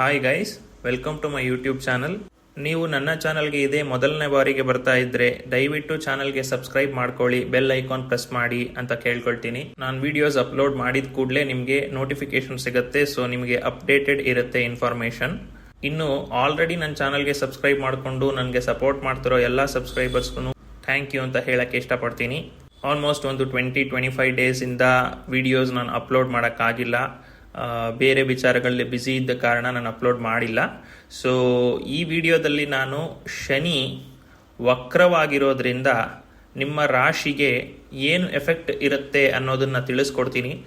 Hi guys welcome to my YouTube channel ನೀವು ನನ್ನ ಚಾನಲ್ಗೆ ಇದೇ ಮೊದಲನೇ ಬಾರಿಗೆ ಬರ್ತಾ ಇದ್ರೆ ದಯವಿಟ್ಟು ಚಾನಲ್ಗೆ ಸಬ್ಸ್ಕ್ರೈಬ್ ಮಾಡ್ಕೊಳ್ಳಿ ಬೆಲ್ ಐಕಾನ್ ಪ್ರೆಸ್ ಮಾಡಿ ಅಂತ ಕೇಳ್ಕೊಳ್ತೀನಿ. ನಾನು ವಿಡಿಯೋಸ್ ಅಪ್ಲೋಡ್ ಮಾಡಿದ ಕೂಡಲೇ ನಿಮಗೆ ನೋಟಿಫಿಕೇಶನ್ ಸಿಗುತ್ತೆ ಸೊ ನಿಮಗೆ ಅಪ್ಡೇಟೆಡ್ ಇರುತ್ತೆ ಇನ್ಫಾರ್ಮೇಶನ್ ಇನ್ನು ಆಲ್ರೆಡಿ ನನ್ನ ಚಾನಲ್ಗೆ ಸಬ್ಸ್ಕ್ರೈಬ್ ಮಾಡಿಕೊಂಡು ನನಗೆ ಸಪೋರ್ಟ್ ಮಾಡ್ತಿರೋ ಎಲ್ಲ ಸಬ್ಸ್ಕ್ರೈಬರ್ಸ್ಗೂ ಥ್ಯಾಂಕ್ ಯು ಅಂತ ಹೇಳಕ್ಕೆ ಇಷ್ಟಪಡ್ತೀನಿ. ಆಲ್ಮೋಸ್ಟ್ ಒಂದು ಟ್ವೆಂಟಿ ಟ್ವೆಂಟಿ ಫೈವ್ ಡೇಸಿಂದ ವಿಡಿಯೋಸ್ ನಾನು ಅಪ್ಲೋಡ್ ಮಾಡೋಕ್ಕಾಗಿಲ್ಲ. ಬೇರೆ ವಿಚಾರಗಳಲ್ಲಿ ಬ್ಯುಸಿ ಇದ್ದ ಕಾರಣ ನಾನು ಅಪ್ಲೋಡ್ ಮಾಡಿಲ್ಲ. ಸೊ ಈ ವಿಡಿಯೋದಲ್ಲಿ ನಾನು ಶನಿ ವಕ್ರವಾಗಿರೋದ್ರಿಂದ ನಿಮ್ಮ ರಾಶಿಗೆ ಏನು ಎಫೆಕ್ಟ್ ಇರುತ್ತೆ ಅನ್ನೋದನ್ನ ತಿಳಿಸ್ಕೊಡ್ತೀನಿ.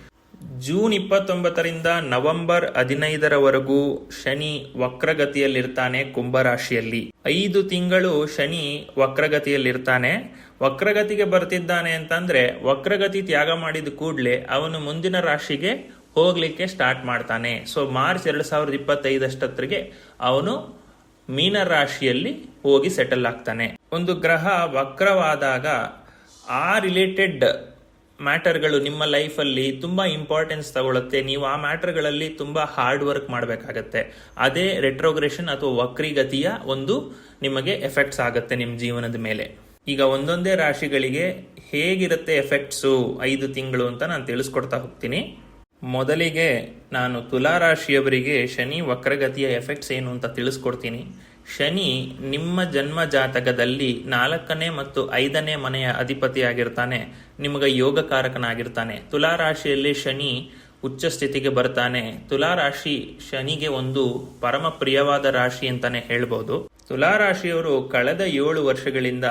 ಜೂನ್ ಇಪ್ಪತ್ತೊಂಬತ್ತರಿಂದ ನವೆಂಬರ್ ಹದಿನೈದರವರೆಗೂ ಶನಿ ವಕ್ರಗತಿಯಲ್ಲಿರ್ತಾನೆ ಕುಂಭರಾಶಿಯಲ್ಲಿ. ಐದು ತಿಂಗಳು ಶನಿ ವಕ್ರಗತಿಯಲ್ಲಿರ್ತಾನೆ. ವಕ್ರಗತಿಗೆ ಬರ್ತಿದ್ದಾನೆ ಅಂತಂದ್ರೆ ವಕ್ರಗತಿ ತ್ಯಾಗ ಮಾಡಿದ ಕೂಡಲೇ ಅವನು ಮುಂದಿನ ರಾಶಿಗೆ ಹೋಗ್ಲಿಕ್ಕೆ ಸ್ಟಾರ್ಟ್ ಮಾಡ್ತಾನೆ. ಸೊ ಮಾರ್ಚ್ ಎರಡು ಸಾವಿರದ ಇಪ್ಪತ್ತೈದಷ್ಟೊತ್ತಿಗೆ ಅವನು ಮೀನ ರಾಶಿಯಲ್ಲಿ ಹೋಗಿ ಸೆಟಲ್ ಆಗ್ತಾನೆ. ಒಂದು ಗ್ರಹ ವಕ್ರವಾದಾಗ ಆ ರಿಲೇಟೆಡ್ ಮ್ಯಾಟರ್ಗಳು ನಿಮ್ಮ ಲೈಫಲ್ಲಿ ತುಂಬಾ ಇಂಪಾರ್ಟೆನ್ಸ್ ತಗೊಳುತ್ತೆ. ನೀವು ಆ ಮ್ಯಾಟರ್ಗಳಲ್ಲಿ ತುಂಬಾ ಹಾರ್ಡ್ ವರ್ಕ್ ಮಾಡಬೇಕಾಗತ್ತೆ. ಅದೇ ರೆಟ್ರೋಗ್ರೇಷನ್ ಅಥವಾ ವಕ್ರಿಗತಿಯ ಒಂದು ನಿಮಗೆ ಎಫೆಕ್ಟ್ಸ್ ಆಗುತ್ತೆ ನಿಮ್ಮ ಜೀವನದ ಮೇಲೆ. ಈಗ ಒಂದೊಂದೇ ರಾಶಿಗಳಿಗೆ ಹೇಗಿರುತ್ತೆ ಎಫೆಕ್ಟ್ಸು ಐದು ತಿಂಗಳು ಅಂತ ನಾನು ತಿಳಿಸ್ಕೊಡ್ತಾ ಹೋಗ್ತೀನಿ. ಮೊದಲಿಗೆ ನಾನು ತುಲಾ ರಾಶಿಯವರಿಗೆ ಶನಿ ವಕ್ರಗತಿಯ ಎಫೆಕ್ಟ್ಸ್ ಏನು ಅಂತ ತಿಳಿಸ್ಕೊಡ್ತೀನಿ. ಶನಿ ನಿಮ್ಮ ಜನ್ಮ ಜಾತಕದಲ್ಲಿ ನಾಲ್ಕನೇ ಮತ್ತು ಐದನೇ ಮನೆಯ ಅಧಿಪತಿಯಾಗಿರ್ತಾನೆ, ನಿಮಗೆ ಯೋಗಕಾರಕನಾಗಿರ್ತಾನೆ. ತುಲಾ ರಾಶಿಯಲ್ಲಿ ಶನಿ ಉಚ್ಚ ಸ್ಥಿತಿಗೆ ಬರ್ತಾನೆ. ತುಲಾ ರಾಶಿ ಶನಿಗೆ ಒಂದು ಪರಮ ಪ್ರಿಯವಾದ ರಾಶಿ ಅಂತಾನೆ ಹೇಳ್ಬೋದು. ತುಲಾ ರಾಶಿಯವರು ಕಳೆದ ಏಳು ವರ್ಷಗಳಿಂದ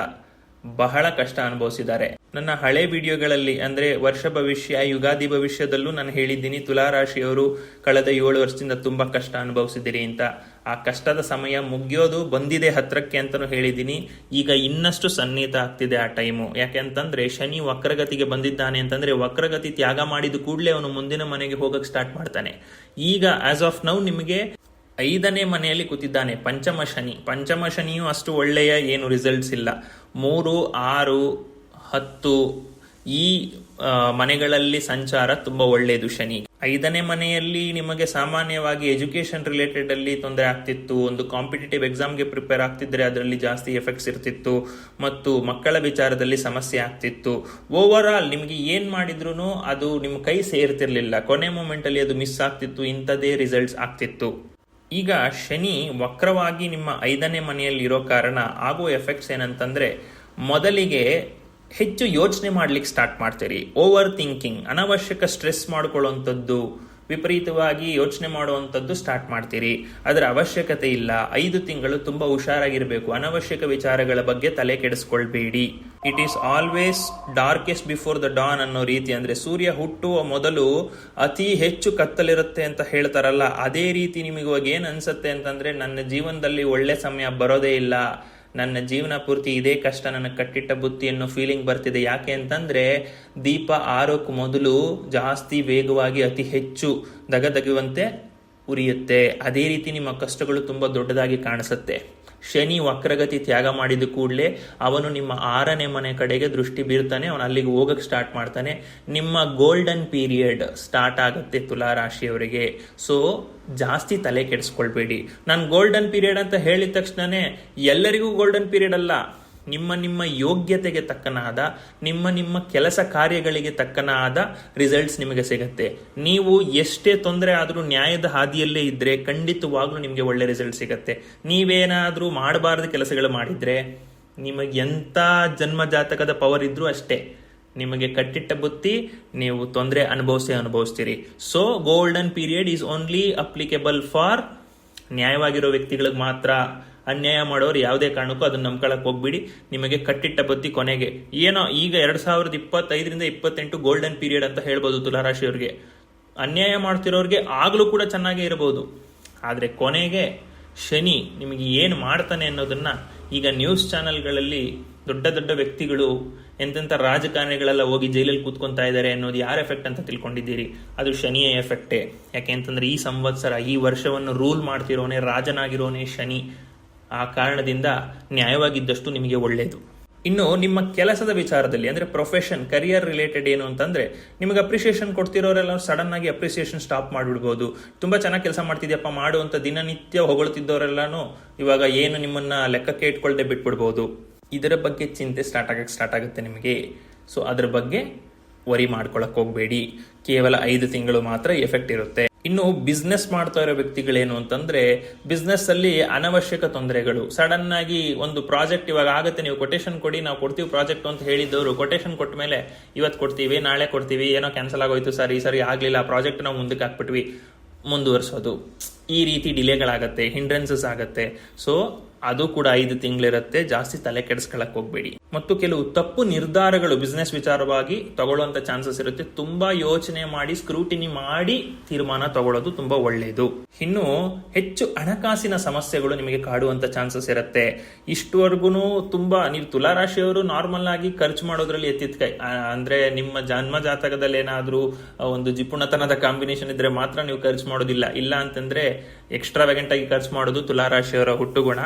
ಬಹಳ ಕಷ್ಟ ಅನುಭವಿಸಿದ್ದಾರೆ. ನನ್ನ ಹಳೆ ವಿಡಿಯೋಗಳಲ್ಲಿ, ಅಂದ್ರೆ ವರ್ಷ ಭವಿಷ್ಯ, ಯುಗಾದಿ ಭವಿಷ್ಯದಲ್ಲೂ ನಾನು ಹೇಳಿದ್ದೀನಿ, ತುಲಾರಾಶಿಯವರು ಕಳೆದ ಏಳು ವರ್ಷದಿಂದ ತುಂಬಾ ಕಷ್ಟ ಅನುಭವಿಸಿದಿರಿ ಅಂತ. ಆ ಕಷ್ಟದ ಸಮಯ ಮುಗಿಯೋದು ಬಂದಿದೆ ಹತ್ರಕ್ಕೆ ಅಂತಲೂ ಹೇಳಿದ್ದೀನಿ. ಈಗ ಇನ್ನಷ್ಟು ಸನ್ನಿಹಿತ ಆಗ್ತಿದೆ ಆ ಟೈಮು. ಯಾಕೆಂತಂದ್ರೆ ಶನಿ ವಕ್ರಗತಿಗೆ ಬಂದಿದ್ದಾನೆ ಅಂತಂದ್ರೆ, ವಕ್ರಗತಿ ತ್ಯಾಗ ಮಾಡಿದ ಕೂಡಲೇ ಅವನು ಮುಂದಿನ ಮನೆಗೆ ಹೋಗಕ್ಕೆ ಸ್ಟಾರ್ಟ್ ಮಾಡ್ತಾನೆ. ಈಗ ಆಸ್ ಆಫ್ ನೌ ನಿಮಗೆ ಐದನೇ ಮನೆಯಲ್ಲಿ ಕೂತಿದ್ದಾನೆ, ಪಂಚಮ ಶನಿ. ಪಂಚಮ ಶನಿಯು ಅಷ್ಟು ಒಳ್ಳೆಯ ಏನು ರಿಸಲ್ಟ್ಸ್ ಇಲ್ಲ. ಮೂರು, ಆರು ಹತ್ತು. ಈ ಮನೆಗಳಲ್ಲಿ ಸಂಚಾರ ತುಂಬಾ ಒಳ್ಳೆಯದು ಶನಿ. ಐದನೇ ಮನೆಯಲ್ಲಿ ನಿಮಗೆ ಸಾಮಾನ್ಯವಾಗಿ ಎಜುಕೇಶನ್ ರಿಲೇಟೆಡ್ ಅಲ್ಲಿ ತೊಂದರೆ ಆಗ್ತಿತ್ತು. ಒಂದು ಕಾಂಪಿಟೇಟಿವ್ ಎಕ್ಸಾಮ್ಗೆ ಪ್ರಿಪೇರ್ ಆಗ್ತಿದ್ರೆ ಅದರಲ್ಲಿ ಜಾಸ್ತಿ ಎಫೆಕ್ಟ್ಸ್ ಇರ್ತಿತ್ತು. ಮತ್ತು ಮಕ್ಕಳ ವಿಚಾರದಲ್ಲಿ ಸಮಸ್ಯೆ ಆಗ್ತಿತ್ತು. ಓವರ್ ಆಲ್ ನಿಮಗೆ ಏನ್ ಮಾಡಿದ್ರು ಅದು ನಿಮ್ಮ ಕೈ ಸೇರ್ತಿರ್ಲಿಲ್ಲ. ಕೊನೆ ಮೂಮೆಂಟ್ ಅಲ್ಲಿ ಅದು ಮಿಸ್ ಆಗ್ತಿತ್ತು. ಇಂಥದೇ ರಿಸಲ್ಟ್ಸ್ ಆಗ್ತಿತ್ತು. ಈಗ ಶನಿ ವಕ್ರವಾಗಿ ನಿಮ್ಮ ಐದನೇ ಮನೆಯಲ್ಲಿ ಇರೋ ಕಾರಣ ಆಗುವ ಎಫೆಕ್ಟ್ಸ್ ಏನಂತಂದ್ರೆ, ಮೊದಲಿಗೆ ಹೆಚ್ಚು ಯೋಚನೆ ಮಾಡ್ಲಿಕ್ಕೆ ಸ್ಟಾರ್ಟ್ ಮಾಡ್ತೀರಿ. ಓವರ್ ಥಿಂಕಿಂಗ್ ಅನವಶ್ಯಕ ಸ್ಟ್ರೆಸ್ ಮಾಡ್ಕೊಳ್ಳುವಂಥದ್ದು, ವಿಪರೀತವಾಗಿ ಯೋಚನೆ ಮಾಡುವಂಥದ್ದು ಸ್ಟಾರ್ಟ್ ಮಾಡ್ತೀರಿ. ಅದರ ಅವಶ್ಯಕತೆ ಇಲ್ಲ. ಐದು ತಿಂಗಳು ತುಂಬ ಹುಷಾರಾಗಿರಬೇಕು. ಅನವಶ್ಯಕ ವಿಚಾರಗಳ ಬಗ್ಗೆ ತಲೆ ಕೆಡಿಸ್ಕೊಳ್ಬೇಡಿ. It is always darkest before the dawn ಅನ್ನೋ ರೀತಿ ಅಂದ್ರೆ ಸೂರ್ಯ ಹುಟ್ಟುವ ಮೊದಲು ಅತಿ ಹೆಚ್ಚು ಕತ್ತಲಿರುತ್ತೆ ಅಂತ ಹೇಳ್ತಾರಲ್ಲ, ಅದೇ ರೀತಿ ನಿಮಗೆ ಇವಾಗ ಏನ್ ಅನ್ಸುತ್ತೆ ಅಂತಂದ್ರೆ, ನನ್ನ ಜೀವನದಲ್ಲಿ ಒಳ್ಳೆ ಸಮಯ ಬರೋದೇ ಇಲ್ಲ. ನನ್ನ ಜೀವನ ಪೂರ್ತಿ ಇದೇ ಕಷ್ಟ ನನಗೆ ಕಟ್ಟಿಟ್ಟ ಬುತ್ತಿ ಅನ್ನೋ ಫೀಲಿಂಗ್ ಬರ್ತಿದೆ. ಯಾಕೆ ಅಂತಂದ್ರೆ, ದೀಪ ಆರೋಕ್ ಮೊದಲು ಜಾಸ್ತಿ ವೇಗವಾಗಿ ಅತಿ ಹೆಚ್ಚು ದಗದಗುವಂತೆ ಉರಿಯುತ್ತೆ. ಅದೇ ರೀತಿ ನಿಮ್ಮ ಕಷ್ಟಗಳು ತುಂಬಾ ದೊಡ್ಡದಾಗಿ ಕಾಣಿಸುತ್ತೆ. ಶನಿ ವಕ್ರಗತಿ ತ್ಯಾಗ ಮಾಡಿದ ಕೂಡಲೇ ಅವನು ನಿಮ್ಮ ಆರನೇ ಮನೆ ಕಡೆಗೆ ದೃಷ್ಟಿ ಬೀರ್ತಾನೆ, ಅವನು ಅಲ್ಲಿಗೆ ಹೋಗಕ್ಕೆ ಸ್ಟಾರ್ಟ್ ಮಾಡ್ತಾನೆ. ನಿಮ್ಮ ಗೋಲ್ಡನ್ ಪೀರಿಯಡ್ ಸ್ಟಾರ್ಟ್ ಆಗುತ್ತೆ ತುಲಾ ರಾಶಿಯವರಿಗೆ ಸೊ ಜಾಸ್ತಿ ತಲೆ ಕೆಡಿಸ್ಕೊಳ್ಬೇಡಿ. ನಾನು ಗೋಲ್ಡನ್ ಪೀರಿಯಡ್ ಅಂತ ಹೇಳಿದ ತಕ್ಷಣನೇ ಎಲ್ಲರಿಗೂ ಗೋಲ್ಡನ್ ಪೀರಿಯಡ್ ಅಲ್ಲ. ನಿಮ್ಮ ನಿಮ್ಮ ಯೋಗ್ಯತೆಗೆ ತಕ್ಕನಾದ, ನಿಮ್ಮ ನಿಮ್ಮ ಕೆಲಸ ಕಾರ್ಯಗಳಿಗೆ ತಕ್ಕನಾದ ರಿಸಲ್ಟ್ಸ್ ನಿಮಗೆ ಸಿಗುತ್ತೆ. ನೀವು ಎಷ್ಟೇ ತೊಂದರೆ ಆದರೂ ನ್ಯಾಯದ ಹಾದಿಯಲ್ಲೇ ಇದ್ರೆ ಖಂಡಿತವಾಗ್ಲೂ ನಿಮಗೆ ಒಳ್ಳೆ ರಿಸಲ್ಟ್ ಸಿಗುತ್ತೆ. ನೀವೇನಾದರೂ ಮಾಡಬಾರ್ದು ಕೆಲಸಗಳು ಮಾಡಿದ್ರೆ, ನಿಮಗೆ ಎಂಥ ಜನ್ಮ ಜಾತಕದ ಪವರ್ ಇದ್ರೂ ಅಷ್ಟೇ. ನಿಮಗೆ ಕಟ್ಟಿಟ್ಟ ಬುತ್ತಿ, ನೀವು ತೊಂದರೆ ಅನುಭವಿಸೇ ಅನುಭವಿಸ್ತೀರಿ. So golden period is only applicable for ನ್ಯಾಯವಾಗಿರೋ ವ್ಯಕ್ತಿಗಳಿಗೆ ಮಾತ್ರ. ಅನ್ಯಾಯ ಮಾಡೋರು ಯಾವುದೇ ಕಾರಣಕ್ಕೂ ಅದನ್ನ ನಂಬ್ಕೊಳಕ್ ಹೋಗ್ಬಿಡಿ. ನಿಮಗೆ ಕಟ್ಟಿಟ್ಟ ಬತ್ತಿ ಕೊನೆಗೆ. ಏನೋ ಈಗ ಎರಡು ಸಾವಿರದ ಇಪ್ಪತ್ತೈದರಿಂದ ಇಪ್ಪತ್ತೆಂಟು ಗೋಲ್ಡನ್ ಪೀರಿಯಡ್ ಅಂತ ಹೇಳ್ಬೋದು ತುಲಾರಾಶಿಯವ್ರಿಗೆ. ಅನ್ಯಾಯ ಮಾಡ್ತಿರೋರಿಗೆ ಆಗಲೂ ಕೂಡ ಚೆನ್ನಾಗೇ ಇರಬಹುದು ಆದರೆ ಕೊನೆಗೆ ಶನಿ ನಿಮಗೆ ಏನು ಮಾಡ್ತಾನೆ ಅನ್ನೋದನ್ನ ಈಗ ನ್ಯೂಸ್ ಚಾನೆಲ್ಗಳಲ್ಲಿ ದೊಡ್ಡ ದೊಡ್ಡ ವ್ಯಕ್ತಿಗಳು ಎಂತೆಂಥ ರಾಜಕಾರಣಿಗಳೆಲ್ಲ ಹೋಗಿ ಜೈಲಲ್ಲಿ ಕೂತ್ಕೊಂತಾ ಇದ್ದಾರೆ ಅನ್ನೋದು ಯಾರ ಎಫೆಕ್ಟ್ ಅಂತ ತಿಳ್ಕೊಂಡಿದ್ದೀರಿ? ಅದು ಶನಿಯ ಎಫೆಕ್ಟೇ ಯಾಕೆ ಅಂತಂದ್ರೆ ಈ ಸಂವತ್ಸರ ಈ ವರ್ಷವನ್ನು ರೂಲ್ ಮಾಡ್ತಿರೋನೆ, ರಾಜನಾಗಿರೋನೆ ಶನಿ. ಆ ಕಾರಣದಿಂದ ನ್ಯಾಯವಾಗಿದ್ದಷ್ಟು ನಿಮಗೆ ಒಳ್ಳೆಯದು ಇನ್ನು ನಿಮ್ಮ ಕೆಲಸದ ವಿಚಾರದಲ್ಲಿ, ಅಂದರೆ ಪ್ರೊಫೆಷನ್ ಕರಿಯರ್ ರಿಲೇಟೆಡ್ ಏನು ಅಂತಂದರೆ, ನಿಮಗೆ ಅಪ್ರಿಸಿಯೇಷನ್ ಕೊಡ್ತಿರೋರೆಲ್ಲ ಸಡನ್ ಆಗಿ ಅಪ್ರಿಸಿಯೇಷನ್ ಸ್ಟಾಪ್ ಮಾಡಿಬಿಡ್ಬೋದು. ತುಂಬ ಚೆನ್ನಾಗಿ ಕೆಲಸ ಮಾಡ್ತಿದ್ಯಪ್ಪ ಮಾಡುವಂಥ ದಿನನಿತ್ಯ ಹೊಗಳುತ್ತಿದ್ದವರೆಲ್ಲಾನು ಇವಾಗ ಏನು ನಿಮ್ಮನ್ನು ಲೆಕ್ಕಕ್ಕೆ ಇಟ್ಕೊಳ್ಳದೆ ಬಿಟ್ಬಿಡ್ಬೋದು. ಇದರ ಬಗ್ಗೆ ಚಿಂತೆ ಸ್ಟಾರ್ಟ್ ಆಗಕ್ಕೆ ಸ್ಟಾರ್ಟ್ ಆಗುತ್ತೆ ನಿಮಗೆ. ಸೊ ಅದ್ರ ಬಗ್ಗೆ ವರಿ ಮಾಡ್ಕೊಳಕ್ಕೆ ಹೋಗಬೇಡಿ. ಕೇವಲ ಐದು ತಿಂಗಳು ಮಾತ್ರ ಎಫೆಕ್ಟ್ ಇರುತ್ತೆ. ಇನ್ನು ಬಿಸ್ನೆಸ್ ಮಾಡ್ತಾ ಇರೋ ವ್ಯಕ್ತಿಗಳೇನು ಅಂತಂದ್ರೆ ಬಿಸ್ನೆಸ್ ಅಲ್ಲಿ ಅನವಶ್ಯಕ ತೊಂದರೆಗಳು. ಸಡನ್ ಆಗಿ ಒಂದು ಪ್ರಾಜೆಕ್ಟ್ ಇವಾಗ ಆಗುತ್ತೆ, ನೀವು ಕೊಟೇಶನ್ ಕೊಡಿ, ನಾವು ಕೊಡ್ತೀವಿ ಪ್ರಾಜೆಕ್ಟ್ ಅಂತ ಹೇಳಿದ್ದವರು ಕೊಟೇಶನ್ ಕೊಟ್ಟ ಮೇಲೆ ಇವತ್ತು ಕೊಡ್ತೀವಿ, ನಾಳೆ ಕೊಡ್ತೀವಿ, ಏನೋ ಕ್ಯಾನ್ಸಲ್ ಆಗೋಯ್ತು ಸರ್ ಈ ಸರಿ ಆಗಲಿಲ್ಲ ಪ್ರಾಜೆಕ್ಟ್ ನಾವು ಮುಂದಕ್ಕೆ ಹಾಕ್ಬಿಟ್ವಿ, ಮುಂದುವರಿಸೋದು. ಈ ರೀತಿ ಡಿಲೇಗಳಾಗತ್ತೆ ಹಿಂಡ್ರೆನ್ಸಸ್ ಆಗತ್ತೆ. ಸೊ ಅದು ಕೂಡ ಐದು ತಿಂಗಳಿರುತ್ತೆ. ಜಾಸ್ತಿ ತಲೆ ಕೆಡಿಸ್ಕೊಳಕ್ ಹೋಗ್ಬೇಡಿ. ಮತ್ತು ಕೆಲವು ತಪ್ಪು ನಿರ್ಧಾರಗಳು ಬಿಸ್ನೆಸ್ ವಿಚಾರವಾಗಿ ತಗೊಳ್ಳುವಂತ ಚಾನ್ಸಸ್ ಇರುತ್ತೆ. ತುಂಬಾ ಯೋಚನೆ ಮಾಡಿ ಸ್ಕ್ರೂಟಿನಿ ಮಾಡಿ ತೀರ್ಮಾನ ತಗೊಳ್ಳೋದು ತುಂಬಾ ಒಳ್ಳೆಯದು ಇನ್ನು ಹೆಚ್ಚು ಹಣಕಾಸಿನ ಸಮಸ್ಯೆಗಳು ನಿಮಗೆ ಕಾಡುವಂತ ಚಾನ್ಸಸ್ ಇರುತ್ತೆ. ಇಷ್ಟವರೆಗೂ ತುಂಬಾ, ನೀವು ತುಲಾರಾಶಿಯವರು ನಾರ್ಮಲ್ ಆಗಿ ಖರ್ಚು ಮಾಡೋದ್ರಲ್ಲಿ ಎತ್ತಿದ ಕೈ. ಅಂದ್ರೆ ನಿಮ್ಮ ಜನ್ಮ ಜಾತಕದಲ್ಲಿ ಏನಾದರೂ ಒಂದು ಜಿಪುಣತನದ ಕಾಂಬಿನೇಷನ್ ಇದ್ರೆ ಮಾತ್ರ ನೀವು ಖರ್ಚು ಮಾಡೋದಿಲ್ಲ. ಇಲ್ಲ ಅಂತಂದ್ರೆ ಎಕ್ಸ್ಟ್ರಾ ಆಗಿ ಖರ್ಚು ಮಾಡೋದು ತುಲಾರಾಶಿಯವರ ಹುಟ್ಟುಗುಣ.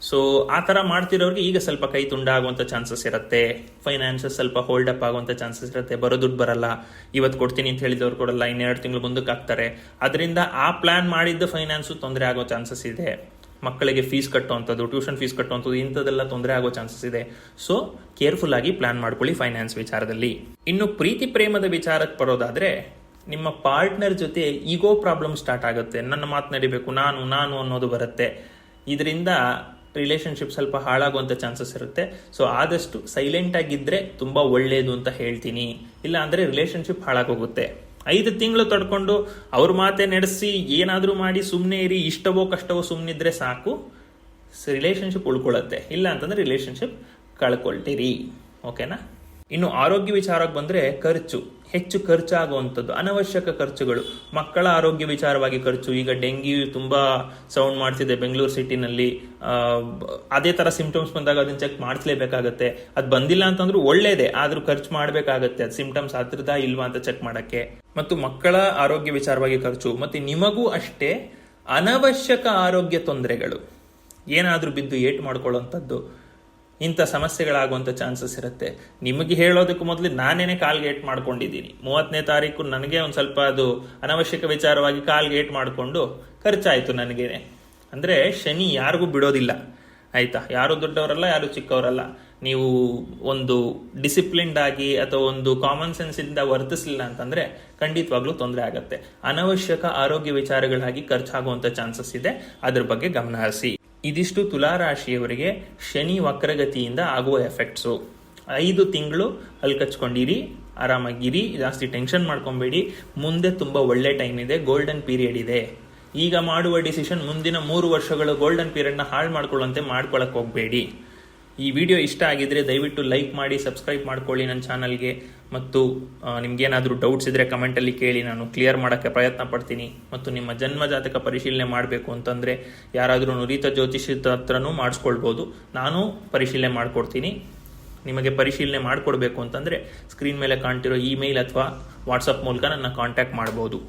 ಸೊ ಆ ತರ ಮಾಡ್ತಿರೋರಿಗೆ ಈಗ ಸ್ವಲ್ಪ ಕೈ ತುಂಡಾಗುವಂಥ ಚಾನ್ಸಸ್ ಇರುತ್ತೆ. ಫೈನಾನ್ಸಸ್ ಸ್ವಲ್ಪ ಹೋಲ್ಡ್ ಅಪ್ ಆಗುವಂತ ಚಾನ್ಸಸ್ ಇರುತ್ತೆ. ಬರೋ ದುಡ್ಡು ಬರಲ್ಲ. ಇವತ್ತು ಕೊಡ್ತೀನಿ ಅಂತ ಹೇಳಿದವ್ರು ಕೊಡಲ್ಲ ಇನ್ನೆರಡು ತಿಂಗಳು ಮುಂದಕ್ಕೆ ಹಾಕ್ತಾರೆ. ಅದರಿಂದ ಆ ಪ್ಲಾನ್ ಮಾಡಿದ್ದ ಫೈನಾನ್ಸು ತೊಂದರೆ ಆಗೋ ಚಾನ್ಸಸ್ ಇದೆ. ಮಕ್ಕಳಿಗೆ ಫೀಸ್ ಕಟ್ಟುವಂಥದ್ದು ಟ್ಯೂಷನ್ ಫೀಸ್ ಕಟ್ಟುವಂಥದ್ದು, ಇಂಥದ್ದೆಲ್ಲ ತೊಂದರೆ ಆಗೋ ಚಾನ್ಸಸ್ ಇದೆ. ಸೊ ಕೇರ್ಫುಲ್ ಆಗಿ ಪ್ಲಾನ್ ಮಾಡ್ಕೊಳ್ಳಿ ಫೈನಾನ್ಸ್ ವಿಚಾರದಲ್ಲಿ. ಇನ್ನು ಪ್ರೀತಿ ಪ್ರೇಮದ ವಿಚಾರಕ್ಕೆ ಬರೋದಾದ್ರೆ, ನಿಮ್ಮ ಪಾರ್ಟ್ನರ್ ಜೊತೆ ಈಗೋ ಪ್ರಾಬ್ಲಮ್ ಸ್ಟಾರ್ಟ್ ಆಗುತ್ತೆ. ನನ್ನ ಮಾತು ನಡಿಬೇಕು, ನಾನು ನಾನು ಅನ್ನೋದು ಬರುತ್ತೆ. ಇದರಿಂದ ರಿಲೇಶನ್ಶಿಪ್ ಸ್ವಲ್ಪ ಹಾಳಾಗುವಂತ ಚಾನ್ಸಸ್ ಇರುತ್ತೆ. ಸೊ ಆದಷ್ಟು ಸೈಲೆಂಟ್ ಆಗಿದ್ರೆ ತುಂಬಾ ಒಳ್ಳೇದು ಅಂತ ಹೇಳ್ತೀನಿ. ಇಲ್ಲ ಅಂದ್ರೆ ರಿಲೇಶನ್ಶಿಪ್ ಹಾಳಾಗೋಗುತ್ತೆ. ಐದು ತಿಂಗಳು ತಡ್ಕೊಂಡು ಅವ್ರ ಮಾತೆ ನಡೆಸಿ ಏನಾದರೂ ಮಾಡಿ ಸುಮ್ಮನೆ ಇರಿ, ಇಷ್ಟವೋ ಕಷ್ಟವೋ ಸುಮ್ಮನಿದ್ರೆ ಸಾಕು. ರಿಲೇಶನ್ಶಿಪ್ ಉಳ್ಕೊಳ್ಳುತ್ತೆ. ಇಲ್ಲ ಅಂತಂದ್ರೆ ರಿಲೇಶನ್ಶಿಪ್ ಕಳ್ಕೊಳ್ತೀರಿ. ಓಕೆನಾ ಇನ್ನು ಆರೋಗ್ಯ ವಿಚಾರಕ್ಕೆ ಬಂದರೆ ಖರ್ಚು, ಹೆಚ್ಚು ಖರ್ಚಾಗುವಂಥದ್ದು, ಅನವಶ್ಯಕ ಖರ್ಚುಗಳು. ಮಕ್ಕಳ ಆರೋಗ್ಯ ವಿಚಾರವಾಗಿ ಖರ್ಚು, ಈಗ ಡೆಂಗ್ಯೂ ತುಂಬ ಸೌಂಡ್ ಮಾಡ್ತಿದೆ ಬೆಂಗಳೂರು ಸಿಟಿನಲ್ಲಿ ಅದೇ ಥರ ಸಿಂಪ್ಟಮ್ಸ್ ಬಂದಾಗ ಅದನ್ನ ಚೆಕ್ ಮಾಡಿಸ್ಲೇಬೇಕಾಗತ್ತೆ. ಅದು ಬಂದಿಲ್ಲ ಅಂತಂದ್ರೂ ಒಳ್ಳೇದೇ, ಆದರೂ ಖರ್ಚು ಮಾಡಬೇಕಾಗತ್ತೆ. ಅದು ಸಿಂಪ್ಟಮ್ಸ್ ಹತ್ತಿರದ ಇಲ್ವಾ ಅಂತ ಚೆಕ್ ಮಾಡೋಕ್ಕೆ. ಮತ್ತು ಮಕ್ಕಳ ಆರೋಗ್ಯ ವಿಚಾರವಾಗಿ ಖರ್ಚು, ಮತ್ತು ನಿಮಗೂ ಅಷ್ಟೇ ಅನವಶ್ಯಕ ಆರೋಗ್ಯ ತೊಂದರೆಗಳು. ಏನಾದರೂ ಬಿದ್ದು ಏಟು ಮಾಡ್ಕೊಳ್ಳುವಂಥದ್ದು. ಇಂಥ ಸಮಸ್ಯೆಗಳಾಗುವಂಥ ಚಾನ್ಸಸ್ ಇರುತ್ತೆ. ನಿಮಗೆ ಹೇಳೋದಕ್ಕೂ ಮೊದಲು ನಾನೇನೆ ಕಾಲ್ ಏಟ್ ಮಾಡ್ಕೊಂಡಿದ್ದೀನಿ. ಮೂವತ್ತನೇ ತಾರೀಕು ನನಗೆ ಒಂದು ಸ್ವಲ್ಪ ಅದು ಅನವಶ್ಯಕ ವಿಚಾರವಾಗಿ ಕಾಲ್ ಏಟ್ ಮಾಡಿಕೊಂಡು ಖರ್ಚಾಯಿತು ನನಗೇನೆ. ಅಂದರೆ ಶನಿ ಯಾರಿಗೂ ಬಿಡೋದಿಲ್ಲ. ಆಯ್ತಾ? ಯಾರು ದೊಡ್ಡವರಲ್ಲ, ಯಾರು ಚಿಕ್ಕವರಲ್ಲ. ನೀವು ಒಂದು ಡಿಸಿಪ್ಲಿನ್ಡ್ ಆಗಿ ಅಥವಾ ಒಂದು ಕಾಮನ್ ಸೆನ್ಸ್ ಇಂದ ವರ್ತಿಸಲಿಲ್ಲ ಅಂತಂದ್ರೆ ಖಂಡಿತವಾಗ್ಲೂ ತೊಂದರೆ ಆಗತ್ತೆ. ಅನವಶ್ಯಕ ಆರೋಗ್ಯ ವಿಚಾರಗಳಾಗಿ ಖರ್ಚಾಗುವಂತ ಚಾನ್ಸಸ್ ಇದೆ. ಅದ್ರ ಬಗ್ಗೆ ಗಮನ ಹರಿಸಿ. ಇದಿಷ್ಟು ತುಲಾರಾಶಿಯವರಿಗೆ ಶನಿ ವಕ್ರಗತಿಯಿಂದ ಆಗುವ ಎಫೆಕ್ಟ್ಸು ಐದು ತಿಂಗಳು ಅಲ್ಲಿ ಕಚ್ಕೊಂಡಿರಿ ಆರಾಮಾಗಿರಿ, ಜಾಸ್ತಿ ಟೆನ್ಷನ್ ಮಾಡ್ಕೊಬೇಡಿ, ಮುಂದೆ ತುಂಬ ಒಳ್ಳೆ ಟೈಮ್ ಇದೆ ಗೋಲ್ಡನ್ ಪೀರಿಯಡ್ ಇದೆ. ಈಗ ಮಾಡುವ ಡಿಸಿಷನ್ ಮುಂದಿನ ಮೂರು ವರ್ಷಗಳು ಗೋಲ್ಡನ್ ಪೀರಿಯಡ್ನ ಹಾಳು ಮಾಡ್ಕೊಳ್ಳೋಂತೆ ಮಾಡ್ಕೊಳಕ್ಕೆ ಹೋಗಬೇಡಿ. ಈ ವಿಡಿಯೋ ಇಷ್ಟ ಆಗಿದ್ರೆ ದಯವಿಟ್ಟು ಲೈಕ್ ಮಾಡಿ ಸಬ್ಸ್ಕ್ರೈಬ್ ಮಾಡ್ಕೊಳ್ಳಿ ನನ್ನ ಚಾನಲ್ಗೆ ಮತ್ತು ನಿಮ್ಗೇನಾದರೂ ಡೌಟ್ಸ್ ಇದ್ದರೆ ಕಮೆಂಟಲ್ಲಿ ಕೇಳಿ, ನಾನು ಕ್ಲಿಯರ್ ಮಾಡೋಕ್ಕೆ ಪ್ರಯತ್ನ ಪಡ್ತೀನಿ. ಮತ್ತು ನಿಮ್ಮ ಜನ್ಮ ಜಾತಕ ಪರಿಶೀಲನೆ ಮಾಡಬೇಕು ಅಂತಂದರೆ ಯಾರಾದರೂ ನುರಿತ ಜ್ಯೋತಿಷದ ಹತ್ರನೂ ಮಾಡಿಸ್ಕೊಳ್ಬೋದು. ನಾನು ಪರಿಶೀಲನೆ ಮಾಡಿಕೊಡ್ತೀನಿ. ನಿಮಗೆ ಪರಿಶೀಲನೆ ಮಾಡಿಕೊಡ್ಬೇಕು ಅಂತಂದರೆ ಸ್ಕ್ರೀನ್ ಮೇಲೆ ಕಾಣ್ತಿರೋ ಇಮೇಲ್ ಅಥವಾ ವಾಟ್ಸಪ್ ಮೂಲಕ ನನ್ನ ಕಾಂಟ್ಯಾಕ್ಟ್ ಮಾಡ್ಬೋದು.